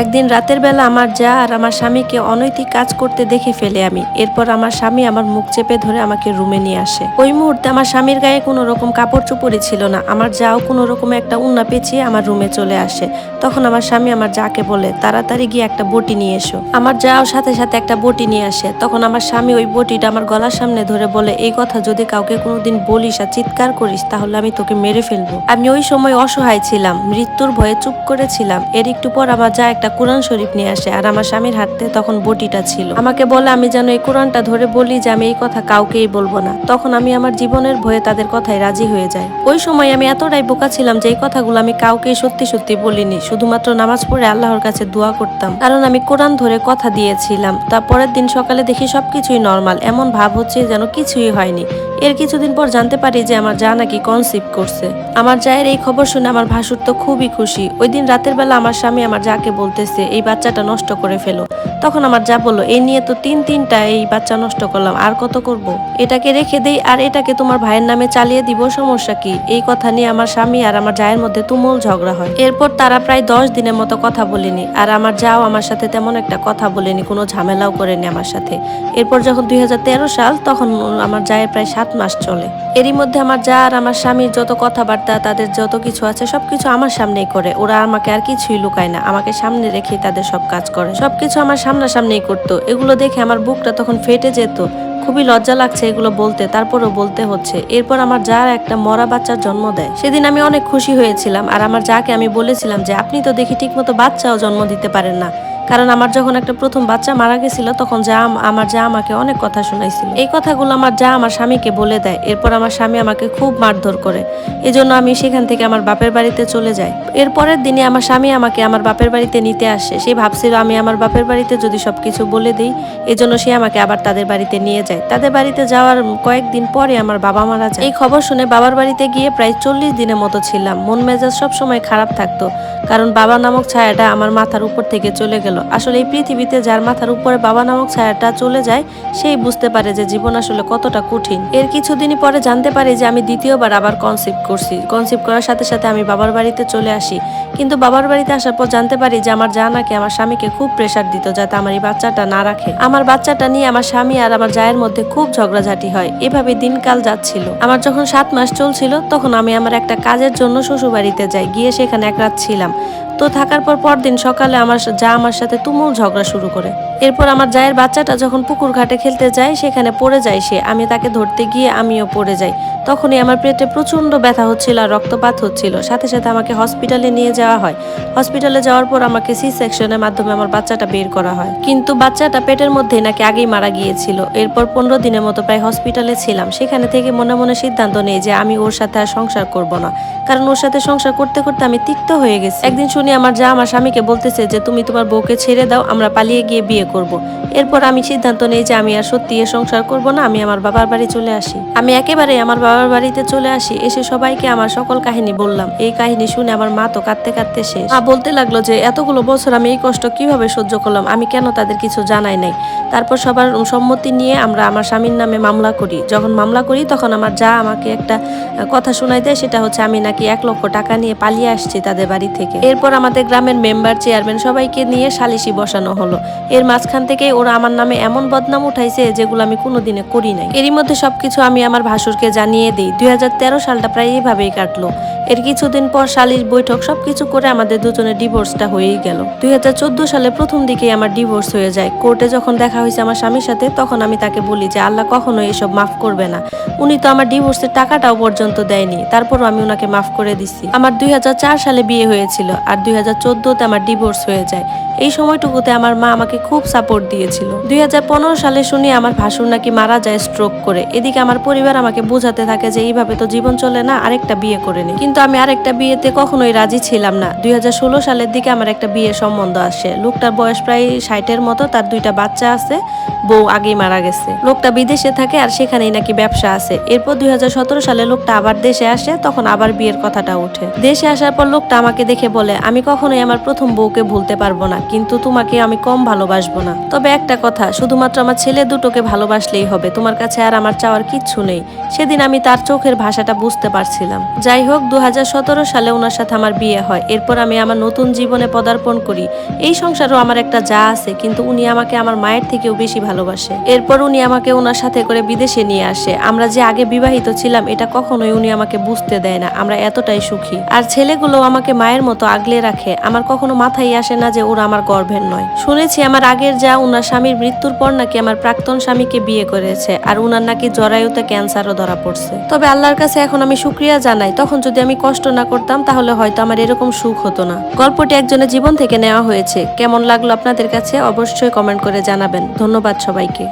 একদিন রাতের বেলা আমার যা আর আমার স্বামীকে অনৈতিক কাজ করতে দেখে ফেলে আমি। এরপর আমার স্বামী আমার মুখ চেপে ধরে আমাকে রুমে নিয়ে আসে। ওই মুহূর্তে আমার স্বামীর গায়ে কোনো রকম কাপড় চুপড়ি ছিল না। আমার যাও কোনো রকম একটা উন্না পেঁচিয়ে আমার রুমে চলে আসে। তখন আমার স্বামী আমার যাকে বলে, তাড়াতাড়ি গিয়ে একটা বটি নিয়ে এসো। আমার যাও সাথে সাথে একটা বটি নিয়ে আসে। তখন আমার স্বামী ওই বটিটা আমার গলার সামনে ধরে বলে, এই কথা যদি কাউকে কোনোদিন বলিস আর চিৎকার করিস, তাহলে আমি তোকে মেরে ফেলব। আমি ওই সময় অসহায় ছিলাম, মৃত্যুর ভয়ে চুপ করেছিলাম। এর একটু পর আমার যা একটা কোরআন শরীফ নিয়ে আসে আর আমার স্বামীর হাতে তখন বটিটা ছিল। আমাকে বলে, আমি যেন এই কোরআনটা ধরে বলি যে আমি এই কথা কাউকেই বলব না। তখন আমি আমার জীবনের ভয়ে তাদের কথায় রাজি হয়ে যাই। ওই সময় আমি এতটাই বোকা ছিলাম যে এই কথাগুলো আমি কাউকেই সত্যি সত্যি বলিনি। শুধুমাত্র নামাজ পড়ে আল্লাহর কাছে দোয়া করতাম। কারণ আমি কোরআন ধরে কথা দিয়েছিলাম। তার পরের দিন সকালে দেখি সবকিছুই নর্মাল। এমন ভাব হচ্ছে যেন কিছুই হয়নি। এর কিছুদিন পর জানতে পারি যে আমার যা নাকি কনসিভ করছে। আমার জায়ের এই খবর শুনে আমার ভাসুর তো খুবই খুশি। ওই দিন রাতের বেলা আমার স্বামী আমার যাকে বলতেছে, এই বাচ্চাটা নষ্ট করে ফেলো। তখন আমার যা বলল, এই নিয়ে তো তিন তিনটা এই বাচ্চা নষ্ট করলাম, আর কত করব। এটাকে রেখে দেই, আর এটাকে তোমার ভাইয়ের নামে চালিয়ে দিব, সমস্যা কি? এই কথা নিয়ে আমার স্বামী আর আমার জায়ের মধ্যে তুমুল ঝগড়া হয়। এরপর তারা প্রায় দশ দিনের মতো কথা বলেনি, আর আমার যাও আমার সাথে তেমন একটা কথা বলেনি, কোনো ঝামেলাও করেনি আমার সাথে। এরপর যখন দুই হাজার তেরো সাল, তখন আমার জায়ের প্রায় সাত মাস চলে। এরই মধ্যে আমার যা আর আমার স্বামীর যত কথাবার্তা, তাদের যত কিছু আছে, সবকিছু আমার সামনেই করে। ওরা আমাকে আর কিছুই লুকায় না, আমাকে সামনে রেখেই তাদের সব কাজ করে। সবকিছু আমার সামনাসামনিই করতো। এগুলো দেখে আমার বুকটা তখন ফেটে যেত। খুবই লজ্জা লাগছে এগুলো বলতে, তারপরও বলতে হচ্ছে। এরপর আমার যার একটা মরা বাচ্চার জন্ম দেয়। সেদিন আমি অনেক খুশি হয়েছিলাম। আর আমার যাকে আমি বলেছিলাম যে, আপনি তো দেখি ঠিকমতো বাচ্চাও জন্ম দিতে পারেন না। কারণ আমার যখন একটা প্রথম বাচ্চা মারা গেছিল, তখন যা আম- আমার যা আমাকে অনেক কথা শোনাইছিল। এই কথাগুলো আমার যা আমার স্বামীকে বলে দেয়, এরপর আমার স্বামী আমাকে খুব মারধর করে। এজন্য আমি সেখান থেকে আমার বাপের বাড়িতে চলে যাই। এরপরের দিনে আমার স্বামী আমাকে আমার বাপের বাড়িতে নিতে আসে। সে ভাবছিল, আমি আমার বাপের বাড়িতে যদি সব কিছু বলে দিই, এজন্য সে আমাকে আবার তাদের বাড়িতে নিয়ে যায়। তাদের বাড়িতে যাওয়ার কয়েকদিন পরে আমার বাবা মারা যায়। এই খবর শুনে বাবার বাড়িতে গিয়ে প্রায় চল্লিশ দিনের মতো ছিলাম। মন মেজাজ সব সময় খারাপ থাকতো, কারণ বাবা নামক ছায়াটা আমার মাথার উপর থেকে চলে গেল। আসলে এই পৃথিবীতে যার মাথার উপরে বাবা নামক ছায়াটা চলে যায়, সেই বুঝতে পারে যে জীবন আসলে কতটা কঠিন। এর কিছুদিনই পরে জানতে পারি যে আমি দ্বিতীয়বার আবার কনসিভ করছি। কনসিভ করার সাথে সাথে আমি বাবার বাড়িতে চলে আসি। কিন্তু বাবার বাড়িতে আসার পর জানতে পারি যে আমার যা নাকি আমার স্বামীকে খুব প্রেশার দিত যাতে আমার এই বাচ্চাটা না রাখে। আমার বাচ্চাটা নিয়ে আমার স্বামী আর আমার জায়ের মধ্যে খুব ঝগড়াঝাটি হয়। এভাবে দিনকাল যাচ্ছিল। আমার যখন সাত মাস চলছিল, তখন আমি আমার একটা কাজের জন্য শ্বশুর বাড়িতে যাই। গিয়ে সেখানে এক রাত ছিলাম। তো থাকার পর পরদিন সকালে আমার যা আমার সাথে তুমুল ঝগড়া শুরু করে। এরপর আমার জায়ের বাচ্চাটা যখন পুকুর ঘাটে খেলতে যায়, সেখানে পড়ে যায় সে। আমি তাকে ধরতে গিয়ে আমিও পড়ে যাই। তখনই আমার পেটে প্রচণ্ড ব্যথা হচ্ছিল আর রক্তপাত হচ্ছিল। সাথে সাথে আমাকে হসপিটালে নিয়ে যাওয়া হয়। হসপিটালে যাওয়ার পর আমাকে সি সেকশনের মাধ্যমে আমার বাচ্চাটা বের করা হয়। কিন্তু বাচ্চাটা পেটের মধ্যে নাকি আগেই মারা গিয়েছিল। এরপর পনেরো দিনের মতো প্রায় হসপিটালে ছিলাম। সেখানে থেকে মনে মনে সিদ্ধান্ত নেই যে আমি ওর সাথে আর সংসার করব না। কারণ ওর সাথে সংসার করতে করতে আমি তিক্ত হয়ে গেছি। একদিন শুনি আমার যা আমার স্বামীকে বলতেছে যে, তুমি তোমার বউকে ছেড়ে দাও, আমরা পালিয়ে গিয়ে বিয়ে করব। এরপর আমি সিদ্ধান্ত নেই যে, আমি আর সত্যি এ সংসার করব না, আমি আমার বাবার বাড়ি চলে আসি। আমি একেবারে আমার বাবার বাড়িতে চলে আসি, এসে সবাইকে আমার সকল কাহিনী বললাম। এই কাহিনী শুনে আমার মা তো কাঁদতে কাঁদতে শেষ। বলতে লাগল যে, এতগুলো বছর আমি এই কষ্ট কীভাবে সহ্য করলাম? আমি কেন তাদের কিছু জানাই নাই? তারপর সবার সম্মতি নিয়ে আমরা আমার স্বামীর নামে মামলা করি। যখন মামলা করি, তখন আমার যা আমাকে একটা কথা শোনাই দেয়, সেটা হচ্ছে আমি নাকি এক লক্ষ টাকা নিয়ে পালিয়ে আসছি তাদের বাড়ি থেকে। এরপর আমাদের গ্রামের মেম্বার, চেয়ারম্যান সবাইকে নিয়ে সালিশি বসানো হলো। এর মাঝখান থেকে ওরা আমার নামে এমন বদনাম উঠাইছে যেগুলো আমি কোনোদিনে করি নাই। এরই মধ্যে সবকিছু আমি আমার ভাসুরকে জানিয়ে দিই। দুই হাজার তেরো সালটা প্রায় এইভাবেই কাটলো। এর কিছুদিন পর সালিশ বৈঠক সবকিছু করে আমাদের দুজনের ডিভোর্সটা হয়েই গেল। দুই হাজার চোদ্দ সালে প্রথম দিকেই আমার ডিভোর্স হয়ে যায়। কোর্টে যখন দেখা হয়েছে আমার স্বামীর সাথে, তখন আমি তাকে বলি যে, আল্লাহ কখনো এসব মাফ করবে না। উনি তো আমার ডিভোর্সের টাকাটাও পর্যন্ত দেয়নি। তারপরও আমি ওনাকে মাফ করে দিছি। আমার দুই হাজার চার সালে বিয়ে হয়েছিল আর দুই চোদ্দোতে আমার ডিভোর্স হয়ে যায়। এই সময়টুকুতে আমার মা আমাকে খুব সাপোর্ট দিয়েছিল। দুই হাজার পনেরো সালে শুনি আমার ভাসুর নাকি মারা যায় স্ট্রোক করে। এদিকে আমার পরিবার আমাকে বোঝাতে থাকে যে, এইভাবে তো জীবন চলে না, আরেকটা বিয়ে করে নি। কিন্তু আমি আরেকটা বিয়েতে কখনোই রাজি ছিলাম না। দুই সালের দিকে আমার একটা বিয়ের সম্বন্ধ আসে। লোকটার বয়স প্রায় ষাটের মতো, তার দুইটা বাচ্চা আছে, বউ আগেই মারা গেছে। লোকটা বিদেশে থাকে আর সেখানেই নাকি ব্যবসা আছে। এরপর দু হাজার সতেরো সালে লোকটা আবার দেশে আসে, তখন আবার বিয়ের কথাটা ওঠে। দেশে আসার পর লোকটা আমাকে দেখে বলে, আমি কখনোই আমার প্রথম বউকে ভুলতে পারব না, কিন্তু তোমাকে আমি কম ভালোবাসবো না। তবে একটা কথা, শুধুমাত্র আমার ছেলে দুটোকে ভালোবাসলেই হবে, তোমার কাছে আর আমার চাওয়ার কিচ্ছু নেই। সেদিন আমি তার চোখের ভাষাটা বুঝতে পারছিলাম। যাই হোক দু হাজার সতেরো সালে ওনার সাথে আমার বিয়ে হয়। এরপর আমি আমার নতুন জীবনে পদার্পণ করি। এই সংসারও আমার একটা যা আছে, কিন্তু উনি আমাকে আমার মায়ের থেকেও বেশি ভালোবাসে। এরপর উনি আমাকে ওনার সাথে করে বিদেশে নিয়ে আসে। আমরা যে আগে বিবাহিত ছিলাম, এটা কখনোই উনি আমাকে বুঝতে দেয় না। আমরা এতটাই সুখী। আর ছেলেগুলো আমাকে মায়ের মতো আগলে রাখে। আমার কখনো মাথায় আসে না যে ওরা আমার গর্ভের নয়। শুনেছি আমার আগের যা, উনার স্বামীর মৃত্যুর পর নাকি আমার প্রাক্তন স্বামীকে বিয়ে করেছে, আর উনার নাকি জরায়ুতে ক্যান্সারও ধরা পড়ছে। তবে আল্লাহর কাছে এখন আমি শুক্রিয়া জানাই। তখন যদি আমি কষ্ট না করতাম, তাহলে হয়তো আমার এরকম সুখ হতো না। গল্পটি একজনের জীবন থেকে নেওয়া হয়েছে। কেমন লাগল আপনাদের কাছে? অবশ্যই কমেন্ট করে জানাবেন। ধন্যবাদ সবাইকে।